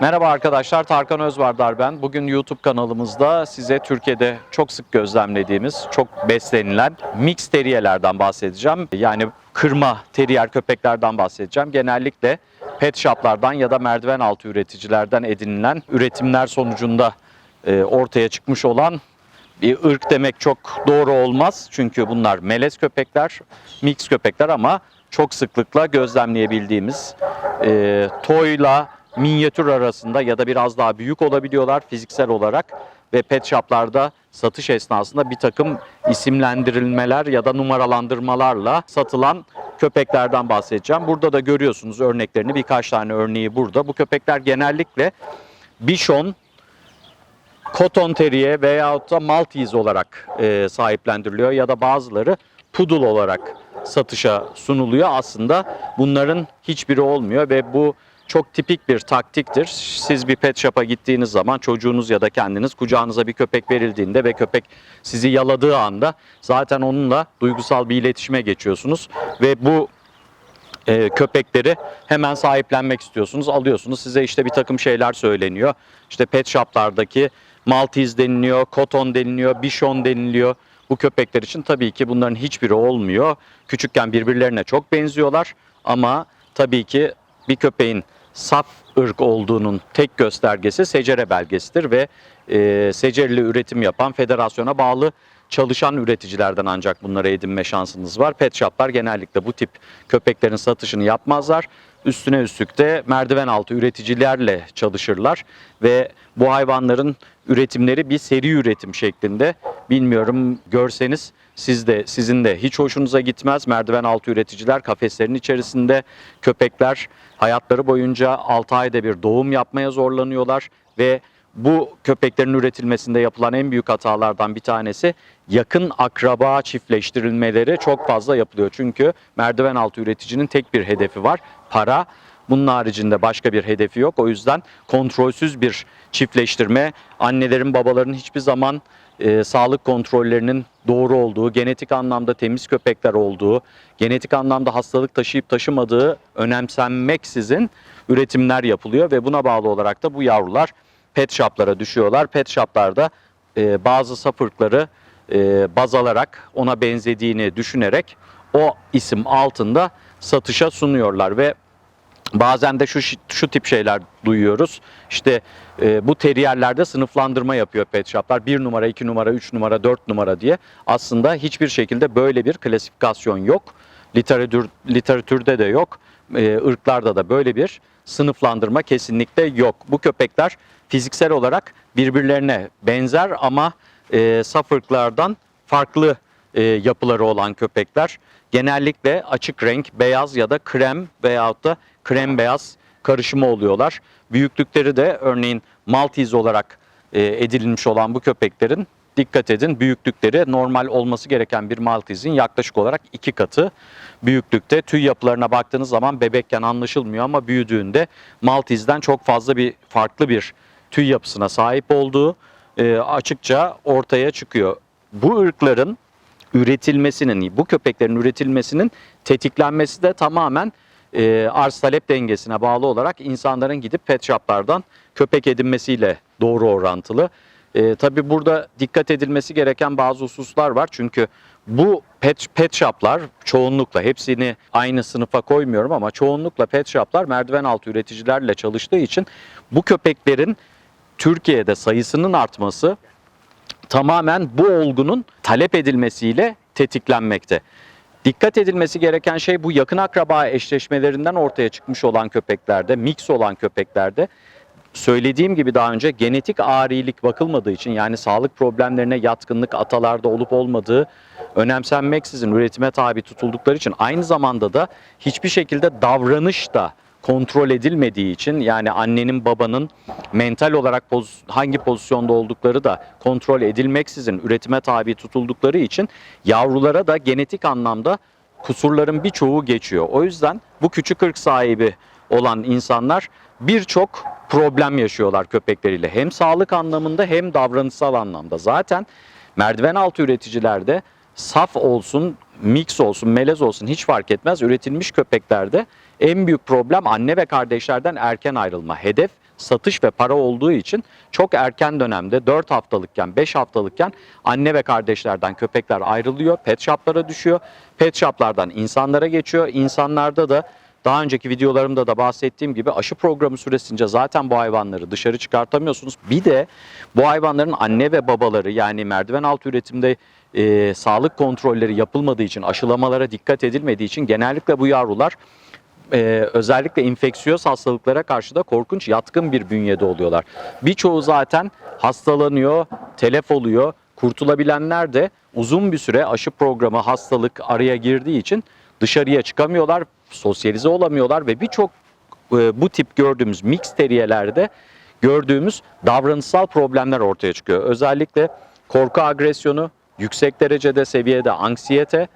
Merhaba arkadaşlar, Tarkan Özvardar ben. Bugün YouTube kanalımızda size Türkiye'de çok sık gözlemlediğimiz, çok beslenilen mix teriyelerden bahsedeceğim. Yani kırma teriyer köpeklerden bahsedeceğim. Genellikle pet shoplardan ya da merdiven altı üreticilerden edinilen üretimler sonucunda e, ortaya çıkmış olan bir ırk demek çok doğru olmaz. Çünkü bunlar melez köpekler, mix köpekler ama çok sıklıkla gözlemleyebildiğimiz e, toyla minyatür arasında ya da biraz daha büyük olabiliyorlar fiziksel olarak ve pet shoplarda satış esnasında bir takım isimlendirilmeler ya da numaralandırmalarla satılan köpeklerden bahsedeceğim. Burada da görüyorsunuz örneklerini birkaç tane örneği burada. Bu köpekler genellikle Bichon, Cotton Terrier veyahut da Maltese olarak e, sahiplendiriliyor ya da bazıları Poodle olarak satışa sunuluyor. Aslında bunların hiçbiri olmuyor ve bu çok tipik bir taktiktir. Siz bir pet shop'a gittiğiniz zaman çocuğunuz ya da kendiniz kucağınıza bir köpek verildiğinde ve köpek sizi yaladığı anda zaten onunla duygusal bir iletişime geçiyorsunuz ve bu e, köpekleri hemen sahiplenmek istiyorsunuz. Alıyorsunuz. Size işte bir takım şeyler söyleniyor. İşte pet shop'lardaki Maltese deniliyor, Cotton deniliyor, Bichon deniliyor. Bu köpekler için tabii ki bunların hiçbiri olmuyor. Küçükken birbirlerine çok benziyorlar ama tabii ki bir köpeğin saf ırk olduğunun tek göstergesi secere belgesidir ve e, secereli üretim yapan federasyona bağlı çalışan üreticilerden ancak bunları edinme şansınız var. Pet shoplar genellikle bu tip köpeklerin satışını yapmazlar. Üstüne üstlük de merdiven altı üreticilerle çalışırlar ve bu hayvanların üretimleri bir seri üretim şeklinde. Bilmiyorum görseniz siz de sizin de hiç hoşunuza gitmez. Merdiven altı üreticiler kafeslerin içerisinde köpekler hayatları boyunca 6 ayda bir doğum yapmaya zorlanıyorlar ve bu köpeklerin üretilmesinde yapılan en büyük hatalardan bir tanesi yakın akraba çiftleştirilmeleri çok fazla yapılıyor. Çünkü merdiven altı üreticinin tek bir hedefi var. Para. Bunun haricinde başka bir hedefi yok. O yüzden kontrolsüz bir çiftleştirme, annelerin babaların hiçbir zaman e, sağlık kontrollerinin doğru olduğu, genetik anlamda temiz köpekler olduğu, genetik anlamda hastalık taşıyıp taşımadığı önemsenmeksizin üretimler yapılıyor ve buna bağlı olarak da bu yavrular pet shop'lara düşüyorlar. Pet shop'larda e, bazı sapırkları e, baz alarak ona benzediğini düşünerek o isim altında satışa sunuyorlar ve Bazen de şu şu tip şeyler duyuyoruz. İşte e, bu teriyerlerde sınıflandırma yapıyor pet shop'lar. 1 numara, 2 numara, 3 numara, 4 numara diye. Aslında hiçbir şekilde böyle bir klasifikasyon yok. Literatür, literatürde de yok. E, ırklarda da böyle bir sınıflandırma kesinlikle yok. Bu köpekler fiziksel olarak birbirlerine benzer ama e, saf ırklardan farklı e, yapıları olan köpekler. Genellikle açık renk, beyaz ya da krem veyahut da krem beyaz karışımı oluyorlar. Büyüklükleri de örneğin Maltese olarak e, edilmiş olan bu köpeklerin dikkat edin büyüklükleri normal olması gereken bir Maltese'in yaklaşık olarak iki katı büyüklükte. Tüy yapılarına baktığınız zaman bebekken anlaşılmıyor ama büyüdüğünde Maltese'den çok fazla bir farklı bir tüy yapısına sahip olduğu e, açıkça ortaya çıkıyor. Bu ırkların üretilmesinin, bu köpeklerin üretilmesinin tetiklenmesi de tamamen e, arz talep dengesine bağlı olarak insanların gidip pet shoplardan köpek edinmesiyle doğru orantılı. E, tabii burada dikkat edilmesi gereken bazı hususlar var. Çünkü bu pet, pet shoplar çoğunlukla hepsini aynı sınıfa koymuyorum ama çoğunlukla pet shoplar merdiven altı üreticilerle çalıştığı için bu köpeklerin Türkiye'de sayısının artması tamamen bu olgunun talep edilmesiyle tetiklenmekte. Dikkat edilmesi gereken şey bu yakın akraba eşleşmelerinden ortaya çıkmış olan köpeklerde, mix olan köpeklerde söylediğim gibi daha önce genetik ağrilik bakılmadığı için yani sağlık problemlerine yatkınlık atalarda olup olmadığı önemsenmeksizin üretime tabi tutuldukları için aynı zamanda da hiçbir şekilde davranış da kontrol edilmediği için yani annenin babanın mental olarak poz, hangi pozisyonda oldukları da kontrol edilmeksizin üretime tabi tutuldukları için yavrulara da genetik anlamda kusurların birçoğu geçiyor. O yüzden bu küçük ırk sahibi olan insanlar birçok problem yaşıyorlar köpekleriyle. Hem sağlık anlamında hem davranışsal anlamda. Zaten merdiven altı üreticilerde saf olsun, mix olsun, melez olsun hiç fark etmez. Üretilmiş köpeklerde En büyük problem anne ve kardeşlerden erken ayrılma. Hedef satış ve para olduğu için çok erken dönemde 4 haftalıkken 5 haftalıkken anne ve kardeşlerden köpekler ayrılıyor. Pet shoplara düşüyor. Pet shoplardan insanlara geçiyor. İnsanlarda da daha önceki videolarımda da bahsettiğim gibi aşı programı süresince zaten bu hayvanları dışarı çıkartamıyorsunuz. Bir de bu hayvanların anne ve babaları yani merdiven altı üretimde e, sağlık kontrolleri yapılmadığı için aşılamalara dikkat edilmediği için genellikle bu yavrular e, özellikle infeksiyöz hastalıklara karşı da korkunç yatkın bir bünyede oluyorlar. Birçoğu zaten hastalanıyor, telef oluyor. Kurtulabilenler de uzun bir süre aşı programı hastalık araya girdiği için dışarıya çıkamıyorlar, sosyalize olamıyorlar ve birçok e, bu tip gördüğümüz mix teriyelerde gördüğümüz davranışsal problemler ortaya çıkıyor. Özellikle korku agresyonu, yüksek derecede seviyede anksiyete,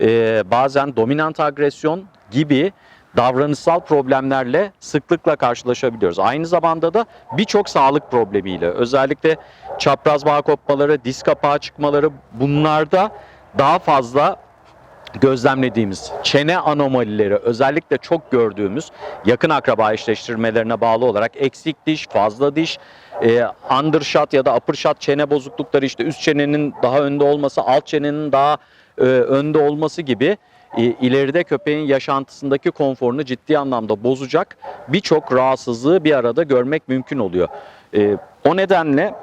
e, bazen dominant agresyon gibi davranışsal problemlerle sıklıkla karşılaşabiliyoruz. Aynı zamanda da birçok sağlık problemiyle özellikle çapraz bağ kopmaları, diz kapağı çıkmaları bunlarda daha fazla gözlemlediğimiz çene anomalileri özellikle çok gördüğümüz yakın akraba eşleştirmelerine bağlı olarak eksik diş, fazla diş, e, undershot ya da uppershot çene bozuklukları işte üst çenenin daha önde olması, alt çenenin daha e, önde olması gibi e, ileride köpeğin yaşantısındaki konforunu ciddi anlamda bozacak birçok rahatsızlığı bir arada görmek mümkün oluyor. E, o nedenle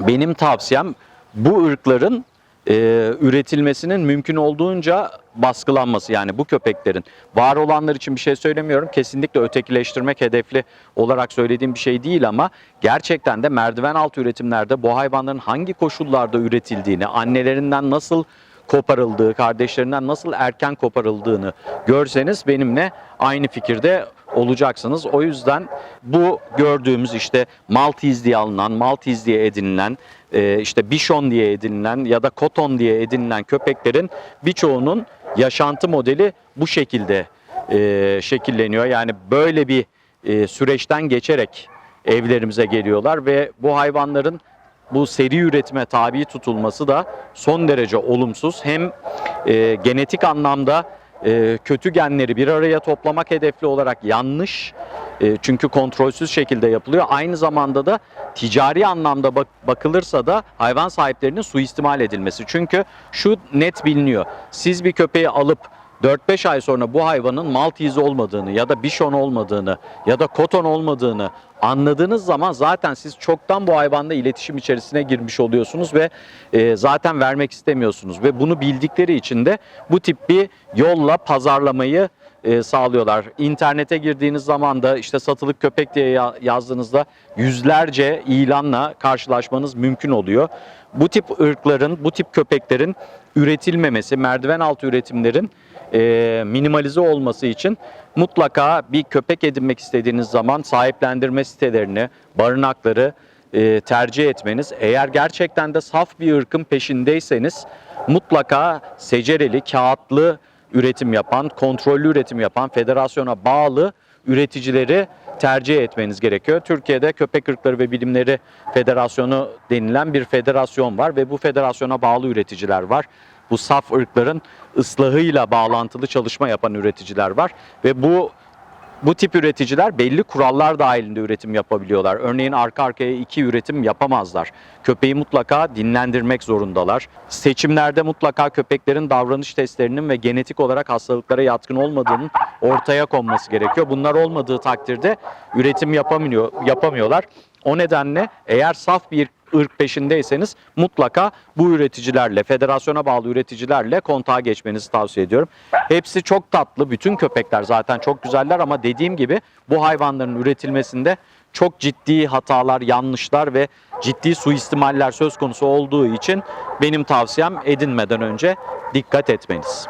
benim tavsiyem bu ırkların e, üretilmesinin mümkün olduğunca baskılanması yani bu köpeklerin var olanlar için bir şey söylemiyorum. Kesinlikle ötekileştirmek hedefli olarak söylediğim bir şey değil ama gerçekten de merdiven altı üretimlerde bu hayvanların hangi koşullarda üretildiğini annelerinden nasıl koparıldığı, kardeşlerinden nasıl erken koparıldığını görseniz benimle aynı fikirde olacaksınız. O yüzden bu gördüğümüz işte Maltese diye alınan, Maltese diye edinilen, e, işte Bichon diye edinilen ya da Koton diye edinilen köpeklerin birçoğunun yaşantı modeli bu şekilde e, şekilleniyor. Yani böyle bir e, süreçten geçerek evlerimize geliyorlar ve bu hayvanların bu seri üretime tabi tutulması da son derece olumsuz. Hem e, genetik anlamda e, kötü genleri bir araya toplamak hedefli olarak yanlış. E, çünkü kontrolsüz şekilde yapılıyor. Aynı zamanda da ticari anlamda bak- bakılırsa da hayvan sahiplerinin suistimal edilmesi. Çünkü şu net biliniyor. Siz bir köpeği alıp 4-5 ay sonra bu hayvanın Maltese olmadığını ya da Bichon olmadığını ya da Koton olmadığını anladığınız zaman zaten siz çoktan bu hayvanla iletişim içerisine girmiş oluyorsunuz ve e, zaten vermek istemiyorsunuz ve bunu bildikleri için de bu tip bir yolla pazarlamayı e, sağlıyorlar. İnternete girdiğiniz zaman da işte satılık köpek diye ya- yazdığınızda yüzlerce ilanla karşılaşmanız mümkün oluyor. Bu tip ırkların, bu tip köpeklerin üretilmemesi, merdiven altı üretimlerin e, minimalize olması için mutlaka bir köpek edinmek istediğiniz zaman sahiplendirme sitelerini, barınakları e, tercih etmeniz. Eğer gerçekten de saf bir ırkın peşindeyseniz mutlaka secereli, kağıtlı üretim yapan, kontrollü üretim yapan, federasyona bağlı üreticileri tercih etmeniz gerekiyor. Türkiye'de Köpek Irkları ve Bilimleri Federasyonu denilen bir federasyon var ve bu federasyona bağlı üreticiler var. Bu saf ırkların ıslahıyla bağlantılı çalışma yapan üreticiler var ve bu bu tip üreticiler belli kurallar dahilinde üretim yapabiliyorlar. Örneğin arka arkaya iki üretim yapamazlar. Köpeği mutlaka dinlendirmek zorundalar. Seçimlerde mutlaka köpeklerin davranış testlerinin ve genetik olarak hastalıklara yatkın olmadığının ortaya konması gerekiyor. Bunlar olmadığı takdirde üretim yapamıyor, yapamıyorlar. O nedenle eğer saf bir ırk peşindeyseniz mutlaka bu üreticilerle, federasyona bağlı üreticilerle kontağa geçmenizi tavsiye ediyorum. Hepsi çok tatlı, bütün köpekler zaten çok güzeller ama dediğim gibi bu hayvanların üretilmesinde çok ciddi hatalar, yanlışlar ve ciddi suistimaller söz konusu olduğu için benim tavsiyem edinmeden önce dikkat etmeniz.